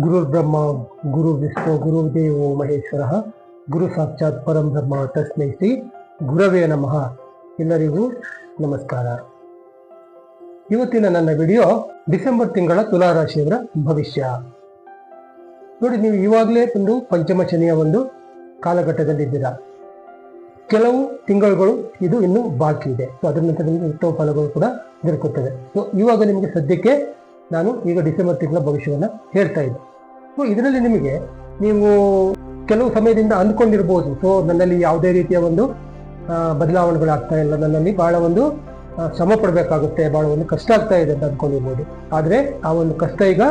ಗುರುರ್ ಬ್ರಹ್ಮ, ಗುರು ವಿಷ್ಣು, ಗುರು ದೇವೋ ಮಹೇಶ್ವರ, ಗುರು ಸಾಕ್ಷಾತ್ ಪರಂ ಬ್ರಹ್ಮ ತಸ್ಮೈ ಶ್ರೀ ಗುರವೇ ನಮಃ. ಎಲ್ಲರಿಗೂ ನಮಸ್ಕಾರ. ಇವತ್ತಿನ ನನ್ನ ವಿಡಿಯೋ ಡಿಸೆಂಬರ್ ತಿಂಗಳ ತುಲಾರಾಶಿಯವರ ಭವಿಷ್ಯ. ನೋಡಿ, ನೀವು ಇವಾಗಲೇ ಒಂದು ಪಂಚಮ ಶನಿಯ ಒಂದು ಕಾಲಘಟ್ಟದಲ್ಲಿದ್ದೀರಾ. ಕೆಲವು ತಿಂಗಳುಗಳು ಇದು ಇನ್ನೂ ಬಾಕಿ ಇದೆ. ಸೊ ಅದರ ನಂತರ ನಿಮಗೆ ಉತ್ತಮ ಫಲಗಳು ಕೂಡ ದೊರಕುತ್ತದೆ. ಸೊ ಇವಾಗ ನಿಮಗೆ ಸದ್ಯಕ್ಕೆ ನಾನು ಈಗ ಡಿಸೆಂಬರ್ ತಿಂಗಳ ಭವಿಷ್ಯವನ್ನು ಹೇಳ್ತಾ ಇದ್ದೆ. ಸೊ ಇದರಲ್ಲಿ ನಿಮಗೆ ನೀವು ಕೆಲವು ಸಮಯದಿಂದ ಅಂದ್ಕೊಂಡಿರ್ಬೋದು. ಸೊ ನನ್ನಲ್ಲಿ ಯಾವುದೇ ರೀತಿಯ ಒಂದು ಬದಲಾವಣೆಗಳು ಬದಲಾವಣೆಗಳಾಗ್ತಾ ಇಲ್ಲ. ನನ್ನಲ್ಲಿ ಭಾಳ ಒಂದು ಶ್ರಮ ಪಡಬೇಕಾಗುತ್ತೆ. ಭಾಳ ಒಂದು ಕಷ್ಟ ಆಗ್ತಾ ಇದೆ ಅಂತ ಅಂದ್ಕೊಂಡಿರ್ಬೋದು. ಆದರೆ ಆ ಒಂದು ಕಷ್ಟ ಈಗ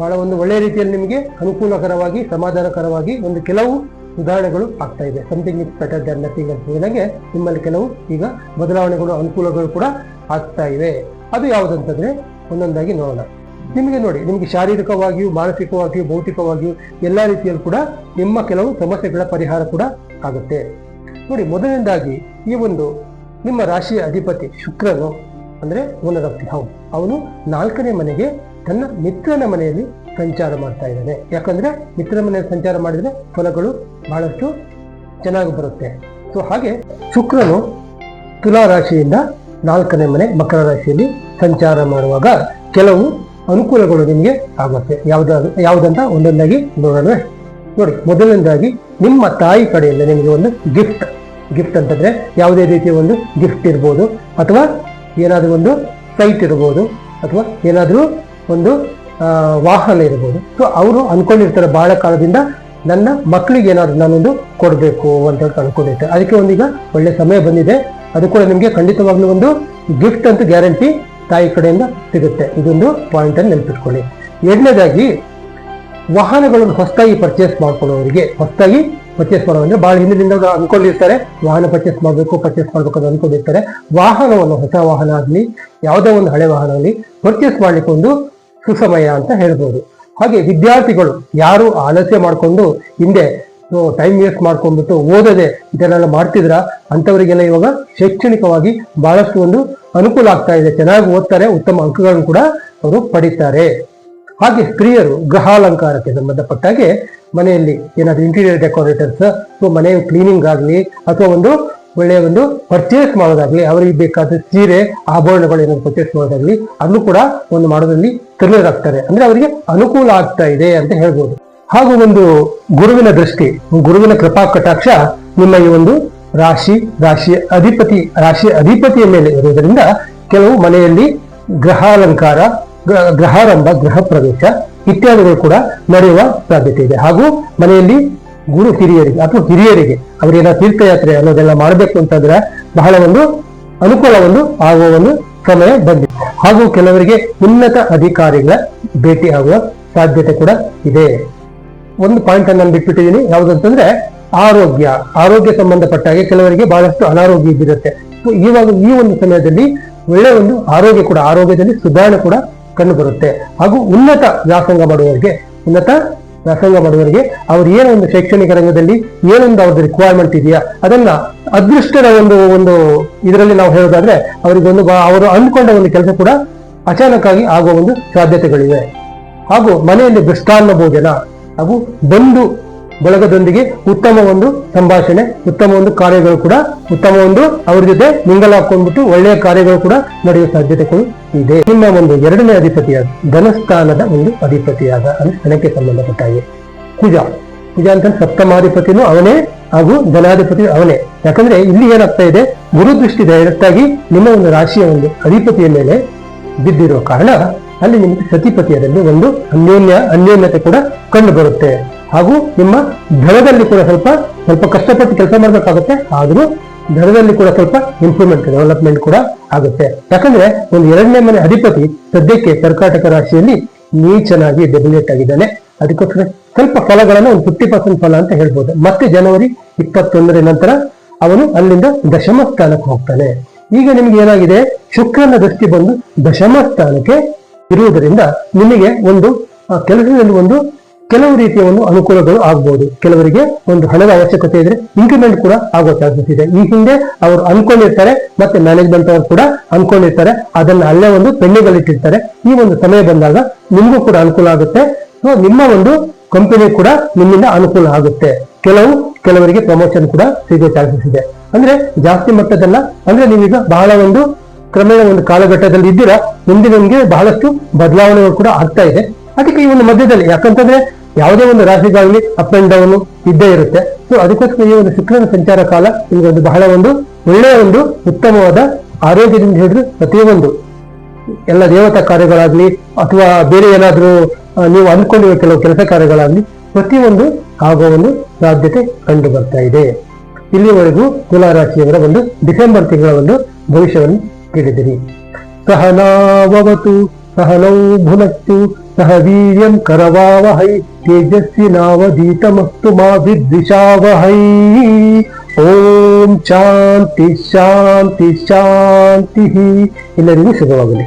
ಭಾಳ ಒಂದು ಒಳ್ಳೆಯ ರೀತಿಯಲ್ಲಿ ನಿಮಗೆ ಅನುಕೂಲಕರವಾಗಿ, ಸಮಾಧಾನಕರವಾಗಿ ಒಂದು ಕೆಲವು ಸುಧಾರಣೆಗಳು ಆಗ್ತಾ ಇದೆ. Something is better than nothing ಅಂತ ಹೇಳಿದಂಗೆ ನಿಮ್ಮಲ್ಲಿ ಕೆಲವು ಈಗ ಬದಲಾವಣೆಗಳು, ಅನುಕೂಲಗಳು ಕೂಡ ಆಗ್ತಾ ಇವೆ. ಅದು ಯಾವುದಂತಂದ್ರೆ ಒಂದೊಂದಾಗಿ ನೋಡೋಣ. ನಿಮಗೆ ನೋಡಿ, ನಿಮಗೆ ಶಾರೀರಿಕವಾಗಿಯೂ, ಮಾನಸಿಕವಾಗಿಯೂ, ಭೌತಿಕವಾಗಿಯೂ ಎಲ್ಲ ರೀತಿಯಲ್ಲೂ ಕೂಡ ನಿಮ್ಮ ಕೆಲವು ಸಮಸ್ಯೆಗಳ ಪರಿಹಾರ ಕೂಡ ಆಗುತ್ತೆ. ನೋಡಿ, ಮೊದಲನೇದಾಗಿ ಈ ಒಂದು ನಿಮ್ಮ ರಾಶಿಯ ಅಧಿಪತಿ ಶುಕ್ರನು ಅಂದರೆ ಓನರ್ ಆಫ್ ದಿ ಹೌಸ್ ಅವನು ನಾಲ್ಕನೇ ಮನೆಗೆ ತನ್ನ ಮಿತ್ರನ ಮನೆಯಲ್ಲಿ ಸಂಚಾರ ಮಾಡ್ತಾ ಇದ್ದಾನೆ. ಯಾಕಂದ್ರೆ ಮಿತ್ರನ ಮನೆಯಲ್ಲಿ ಸಂಚಾರ ಮಾಡಿದರೆ ಫಲಗಳು ಬಹಳಷ್ಟು ಚೆನ್ನಾಗಿ ಬರುತ್ತೆ. ಸೊ ಹಾಗೆ ಶುಕ್ರನು ತುಲಾ ರಾಶಿಯಿಂದ ನಾಲ್ಕನೇ ಮನೆ ಮಕರ ರಾಶಿಯಲ್ಲಿ ಸಂಚಾರ ಮಾಡುವಾಗ ಕೆಲವು ಅನುಕೂಲಗಳು ನಿಮಗೆ ಆಗುತ್ತೆ. ಯಾವ್ದು, ಯಾವುದಂತ ಒಂದೊಂದಾಗಿ ನೋಡೋಣ. ನೋಡಿ, ಮೊದಲನೇದಾಗಿ ನಿಮ್ಮ ತಾಯಿ ಕಡೆಯಿಂದ ನಿಮಗೆ ಒಂದು ಗಿಫ್ಟ್ ಗಿಫ್ಟ್ ಅಂತಂದ್ರೆ ಯಾವುದೇ ರೀತಿಯ ಒಂದು ಗಿಫ್ಟ್ ಇರ್ಬೋದು, ಅಥವಾ ಏನಾದರೂ ಒಂದು ಸೈಟ್ ಇರ್ಬೋದು, ಅಥವಾ ಏನಾದರೂ ಒಂದು ವಾಹನ ಇರ್ಬೋದು. ಸೊ ಅವರು ಅನ್ಕೊಂಡಿರ್ತಾರೆ ಬಹಳ ಕಾಲದಿಂದ ನನ್ನ ಮಕ್ಕಳಿಗೆ ಏನಾದರೂ ನಾನೊಂದು ಕೊಡಬೇಕು ಅಂತ ಅನ್ಕೊಂಡಿರ್ತಾರೆ ಅದಕ್ಕೆ ಒಂದೀಗ ಒಳ್ಳೆ ಸಮಯ ಬಂದಿದೆ. ಅದು ಕೂಡ ನಿಮಗೆ ಖಂಡಿತವಾಗ್ಲೂ ಒಂದು ಗಿಫ್ಟ್ ಅಂತ ಗ್ಯಾರಂಟಿ ತಾಯಿ ಕಡೆಯಿಂದ ಸಿಗುತ್ತೆ. ಇದೊಂದು ಪಾಯಿಂಟ್ ಅನ್ನು ನೆನಪಿಟ್ಕೊಳ್ಳಿ. ಎರಡನೇದಾಗಿ, ವಾಹನಗಳನ್ನು ಹೊಸದಾಗಿ ಪರ್ಚೇಸ್ ಮಾಡ್ಕೊಳ್ಳೋರಿಗೆ ಹೊಸದಾಗಿ ಪರ್ಚೇಸ್ ಮಾಡೋದ್ರೆ ಭಾಳ ಹಿಂದಿನಿಂದ ಅನ್ಕೊಂಡಿರ್ತಾರೆ. ವಾಹನ ಪರ್ಚೇಸ್ ಮಾಡಬೇಕು ಪರ್ಚೇಸ್ ಮಾಡಬೇಕು ಅಂತ ಅನ್ಕೊಂಡಿರ್ತಾರೆ. ವಾಹನವನ್ನು ಹೊಸ ವಾಹನ ಆಗಲಿ, ಯಾವುದೋ ಒಂದು ಹಳೆ ವಾಹನ ಆಗಲಿ ಪರ್ಚೇಸ್ ಮಾಡ್ಲಿಕ್ಕೆ ಒಂದು ಸುಸಮಯ ಅಂತ ಹೇಳ್ಬೋದು. ಹಾಗೆ ವಿದ್ಯಾರ್ಥಿಗಳು ಯಾರು ಆಲಸ್ಯ ಮಾಡಿಕೊಂಡು ಹಿಂದೆ ಟೈಮ್ ವೇಸ್ಟ್ ಮಾಡ್ಕೊಂಡ್ಬಿಟ್ಟು ಓದದೆ ಇದನ್ನೆಲ್ಲ ಮಾಡ್ತಿದ್ರ? ಅಂಥವರಿಗೆಲ್ಲ ಇವಾಗ ಶೈಕ್ಷಣಿಕವಾಗಿ ಬಹಳಷ್ಟು ಒಂದು ಅನುಕೂಲ ಆಗ್ತಾ ಇದೆ. ಚೆನ್ನಾಗಿ ಓದ್ತಾರೆ, ಉತ್ತಮ ಅಂಕಗಳನ್ನು ಕೂಡ ಅವರು ಪಡಿತಾರೆ. ಹಾಗೆ ಸ್ತ್ರೀಯರು ಗೃಹಾಲಂಕಾರಕ್ಕೆ ಸಂಬಂಧಪಟ್ಟ ಹಾಗೆ ಮನೆಯಲ್ಲಿ ಏನಾದರೂ ಇಂಟೀರಿಯರ್ ಡೆಕೋರೇಟರ್ಸ್ ಸೊ ಮನೆಯ ಕ್ಲೀನಿಂಗ್ ಆಗಲಿ, ಅಥವಾ ಒಂದು ಒಳ್ಳೆಯ ಒಂದು ಪರ್ಚೇಸ್ ಮಾಡೋದಾಗ್ಲಿ, ಅವರಿಗೆ ಬೇಕಾದ ಸೀರೆ, ಆಭರಣಗಳು ಏನಾದ್ರು ಪರ್ಚೇಸ್ ಮಾಡೋದಾಗ್ಲಿ ಅದನ್ನು ಕೂಡ ಒಂದು ಮಾಡೋದ್ರಲ್ಲಿ ತಲ್ಲರಾಗ್ತಾರೆ ಅಂದ್ರೆ ಅವರಿಗೆ ಅನುಕೂಲ ಆಗ್ತಾ ಇದೆ ಅಂತ ಹೇಳ್ಬೋದು. ಹಾಗೂ ಒಂದು ಗುರುವಿನ ದೃಷ್ಟಿ, ಗುರುವಿನ ಕೃಪಾ ಕಟಾಕ್ಷ ನಿಮ್ಮ ಈ ಒಂದು ರಾಶಿ, ರಾಶಿಯ ಅಧಿಪತಿ, ರಾಶಿಯ ಅಧಿಪತಿಯ ಮೇಲೆ ಇರುವುದರಿಂದ ಕೆಲವು ಮನೆಯಲ್ಲಿ ಗ್ರಹಾಲಂಕಾರ ಗ್ರಹಾರಂಭ, ಗೃಹ ಪ್ರವೇಶ ಇತ್ಯಾದಿಗಳು ಕೂಡ ನಡೆಯುವ ಸಾಧ್ಯತೆ ಇದೆ. ಹಾಗೂ ಮನೆಯಲ್ಲಿ ಗುರು ಹಿರಿಯರಿಗೆ, ಅಥವಾ ಹಿರಿಯರಿಗೆ ಅವರೇನ ತೀರ್ಥಯಾತ್ರೆ ಅನ್ನೋದೆಲ್ಲ ಮಾಡಬೇಕು ಅಂತಂದ್ರೆ ಬಹಳ ಒಂದು ಅನುಕೂಲ ಒಂದು ಆಗುವ ಒಂದು ಸಮಯ ಬಂದಿದೆ. ಹಾಗೂ ಕೆಲವರಿಗೆ ಉನ್ನತ ಅಧಿಕಾರಿಗಳ ಭೇಟಿ ಆಗುವ ಸಾಧ್ಯತೆ ಕೂಡ ಇದೆ. ಒಂದು ಪಾಯಿಂಟ್ ಅನ್ನು ನಾನು ಬಿಟ್ಬಿಟ್ಟಿದ್ದೀನಿ ಯಾವುದಂತಂದ್ರೆ ಆರೋಗ್ಯ. ಆರೋಗ್ಯ ಸಂಬಂಧಪಟ್ಟ ಹಾಗೆ ಕೆಲವರಿಗೆ ಬಹಳಷ್ಟು ಅನಾರೋಗ್ಯ ಇದ್ದಿರುತ್ತೆ ಇವಾಗ ಈ ಒಂದು ಸಮಯದಲ್ಲಿ ಒಳ್ಳೆ ಒಂದು ಆರೋಗ್ಯ ಕೂಡ, ಆರೋಗ್ಯದಲ್ಲಿ ಸುಧಾರಣೆ ಕೂಡ ಕಂಡು ಬರುತ್ತೆ. ಹಾಗೂ ಉನ್ನತ ವ್ಯಾಸಂಗ ಮಾಡುವವರಿಗೆ, ಉನ್ನತ ವ್ಯಾಸಂಗ ಮಾಡುವವರಿಗೆ ಅವ್ರು ಏನೋ ಒಂದು ಶೈಕ್ಷಣಿಕ ರಂಗದಲ್ಲಿ ಏನೊಂದು ಅವ್ರದ್ದು ರಿಕ್ವೈರ್ಮೆಂಟ್ ಇದೆಯಾ, ಅದನ್ನ ಅದೃಷ್ಟದ ಒಂದು ಒಂದು ಇದರಲ್ಲಿ ನಾವು ಹೇಳೋದಾದ್ರೆ ಅವರಿಗೆ ಒಂದು ಬಾ- ಅವರು ಅಂದ್ಕೊಂಡ ಒಂದು ಕೆಲಸ ಕೂಡ ಅಚಾನಕ್ಕಾಗಿ ಆಗುವ ಒಂದು ಸಾಧ್ಯತೆಗಳಿವೆ. ಹಾಗೂ ಮನೆಯಲ್ಲಿ ದೃಷ್ಟಾನ್ನ ಭೋಜನ ಹಾಗೂ ಬಂಧು ಬಳಗದೊಂದಿಗೆ ಉತ್ತಮ ಒಂದು ಸಂಭಾಷಣೆ, ಉತ್ತಮ ಒಂದು ಕಾರ್ಯಗಳು ಕೂಡ, ಉತ್ತಮ ಒಂದು ಅವ್ರ ಜೊತೆ ಮಿಂಗಲ್ ಹಾಕೊಂಡ್ಬಿಟ್ಟು ಒಳ್ಳೆಯ ಕಾರ್ಯಗಳು ಕೂಡ ನಡೆಯುವ ಸಾಧ್ಯತೆಗಳು ಇದೆ. ನಿಮ್ಮ ಒಂದು ಎರಡನೇ ಅಧಿಪತಿಯಾದ ಧನಸ್ಥಾನದ ಒಂದು ಅಧಿಪತಿಯಾದ ಅಂದ್ರೆ ಹಣಕ್ಕೆ ಸಂಬಂಧಪಟ್ಟ ಹಾಗೆ. ಕುಜ ಕುಜ ಅಂತ ಸಪ್ತಮಾಧಿಪತಿನೂ ಅವನೇ ಹಾಗೂ ಧನಾಧಿಪತಿ ಅವನೇ. ಯಾಕಂದ್ರೆ ಇಲ್ಲಿ ಏನಾಗ್ತಾ ಇದೆ? ಗುರು ದೃಷ್ಟಿ ಡೈರೆಕ್ಟ್ ಆಗಿ ನಿಮ್ಮ ಒಂದು ರಾಶಿಯ ಒಂದು ಅಧಿಪತಿಯ ಮೇಲೆ ಬಿದ್ದಿರುವ ಕಾರಣ ಅಲ್ಲಿ ನಿಮಗೆ ಸತಿಪತಿಯರಲ್ಲಿ ಒಂದು ಅನ್ಯೋನ್ಯ, ಅನ್ಯೋನ್ಯತೆ ಕೂಡ ಕಂಡು ಬರುತ್ತೆ ಹಾಗೂ ನಿಮ್ಮ ಧನದಲ್ಲಿ ಕೂಡ ಸ್ವಲ್ಪ ಸ್ವಲ್ಪ ಕಷ್ಟಪಟ್ಟು ಕೆಲಸ ಮಾಡಬೇಕಾಗುತ್ತೆ. ಆದರೂ ಧನದಲ್ಲಿ ಕೂಡ ಸ್ವಲ್ಪ ಇಂಪ್ರೂವ್ಮೆಂಟ್ ಡೆವಲಪ್ಮೆಂಟ್ ಕೂಡ ಆಗುತ್ತೆ. ಯಾಕಂದ್ರೆ ಒಂದು ಎರಡನೇ ಮನೆ ಅಧಿಪತಿ ಸದ್ಯಕ್ಕೆ ಕರ್ಕಾಟಕ ರಾಶಿಯಲ್ಲಿ ನೀಚನಾಗಿ ಡೆಬಿಲೇಟ್ ಆಗಿದ್ದಾನೆ. ಅದಕ್ಕೋಸ್ಕರ ಸ್ವಲ್ಪ ಫಲಗಳನ್ನು ಒಂದು ಫಿಫ್ಟಿ ಪರ್ಸೆಂಟ್ ಫಲ ಅಂತ ಹೇಳ್ಬೋದು. ಮತ್ತೆ ಜನವರಿ ಇಪ್ಪತ್ತೊಂದರ ನಂತರ ಅವನು ಅಲ್ಲಿಂದ ದಶಮ ಸ್ಥಾನಕ್ಕೆ ಹೋಗ್ತಾನೆ. ಈಗ ನಿಮ್ಗೆ ಏನಾಗಿದೆ? ಶುಕ್ರನ ದೃಷ್ಟಿ ಬಂದು ದಶಮ ಸ್ಥಾನಕ್ಕೆ ಇರುವುದರಿಂದ ನಿಮಗೆ ಒಂದು ಕೆಲಸದಲ್ಲಿ ಒಂದು ಕೆಲವು ರೀತಿಯ ಒಂದು ಅನುಕೂಲಗಳು ಆಗ್ಬೋದು. ಕೆಲವರಿಗೆ ಒಂದು ಹಣದ ಅವಶ್ಯಕತೆ ಇದ್ರೆ ಇನ್ಕ್ರಿಮೆಂಟ್ ಕೂಡ ಆಗೋ ಚಾನ್ಸಸ್ ಇದೆ. ಈ ಹಿಂದೆ ಅವರು ಅನ್ಕೊಂಡಿರ್ತಾರೆ, ಮತ್ತೆ ಮ್ಯಾನೇಜ್ಮೆಂಟ್ ಅವರು ಕೂಡ ಅನ್ಕೊಂಡಿರ್ತಾರೆ. ಅದನ್ನ ಅಲ್ಲೇ ಒಂದು ಪೆಂಡಿಂಗಲ್ಲಿಟ್ಟಿರ್ತಾರೆ ಈ ಒಂದು ಸಮಯ ಬಂದಾಗ ನಿಮಗೂ ಕೂಡ ಅನುಕೂಲ ಆಗುತ್ತೆ. ಸೊ ನಿಮ್ಮ ಒಂದು ಕಂಪನಿ ಕೂಡ ನಿಮ್ಮಿಂದ ಅನುಕೂಲ ಆಗುತ್ತೆ. ಕೆಲವು, ಕೆಲವರಿಗೆ ಪ್ರಮೋಷನ್ ಕೂಡ ಸಿಗೋ ಚಾನ್ಸಸ್ ಇದೆ. ಅಂದ್ರೆ ಜಾಸ್ತಿ ಮಟ್ಟದಲ್ಲ, ಅಂದ್ರೆ ನೀವೀಗ ಬಹಳ ಒಂದು ಕ್ರಮೇಣ ಒಂದು ಕಾಲಘಟ್ಟದಲ್ಲಿ ಇದ್ದೀರಾ, ಮುಂದೆ ನಿಮ್ಗೆ ಬಹಳಷ್ಟು ಬದಲಾವಣೆಗಳು ಕೂಡ ಆಗ್ತಾ ಇದೆ. ಅದಕ್ಕೆ ಈ ಒಂದು ಮಧ್ಯದಲ್ಲಿ, ಯಾಕಂತಂದ್ರೆ ಯಾವುದೇ ಒಂದು ರಾಶಿಗಾಗಲಿ ಅಪ್ ಅಂಡ್ ಡೌನ್ ಇದ್ದೇ ಇರುತ್ತೆ. ಸೊ ಅದಕ್ಕೋಸ್ಕರ ಈ ಒಂದು ಶುಕ್ರನ ಸಂಚಾರ ಕಾಲ ನಿಮ್ಗೆ ಒಂದು ಬಹಳ ಒಂದು ಒಳ್ಳೆಯ ಒಂದು ಉತ್ತಮವಾದ ಆರೋಗ್ಯದಿಂದ ಹಿಡಿದು ಪ್ರತಿಯೊಂದು ಎಲ್ಲ ದೇವತಾ ಕಾರ್ಯಗಳಾಗ್ಲಿ ಅಥವಾ ಬೇರೆ ಏನಾದ್ರೂ ನೀವು ಅಂದ್ಕೊಂಡಿರುವ ಕೆಲವು ಕೆಲಸ ಕಾರ್ಯಗಳಾಗ್ಲಿ ಪ್ರತಿಯೊಂದು ಆಗುವ ಒಂದು ಸಾಧ್ಯತೆ ಕಂಡು ಬರ್ತಾ ಇದೆ. ಇಲ್ಲಿವರೆಗೂ ತುಲಾರಾಶಿಯವರ ಒಂದು ಡಿಸೆಂಬರ್ ತಿಂಗಳ ಒಂದು ಭವಿಷ್ಯವನ್ನು ಕೇಳಿದಿರಿ ಸಹನಾವತು ಸಹನೌ ಭುನಕ್ತು, ಸಹ ವೀರ್ಯಂ ಕರವಾವಹೈ ತೇಜಸ್ವಿ ನಾವಧೀತಮಸ್ತು ಮಾ ವಿದ್ವಿಷಾವಹೈ. ಓಂ ಶಾಂತಿ ಶಾಂತಿ ಶಾಂತಿ ಎಲ್ಲರಿಗೂ ಶುಭವಾಗಲಿ.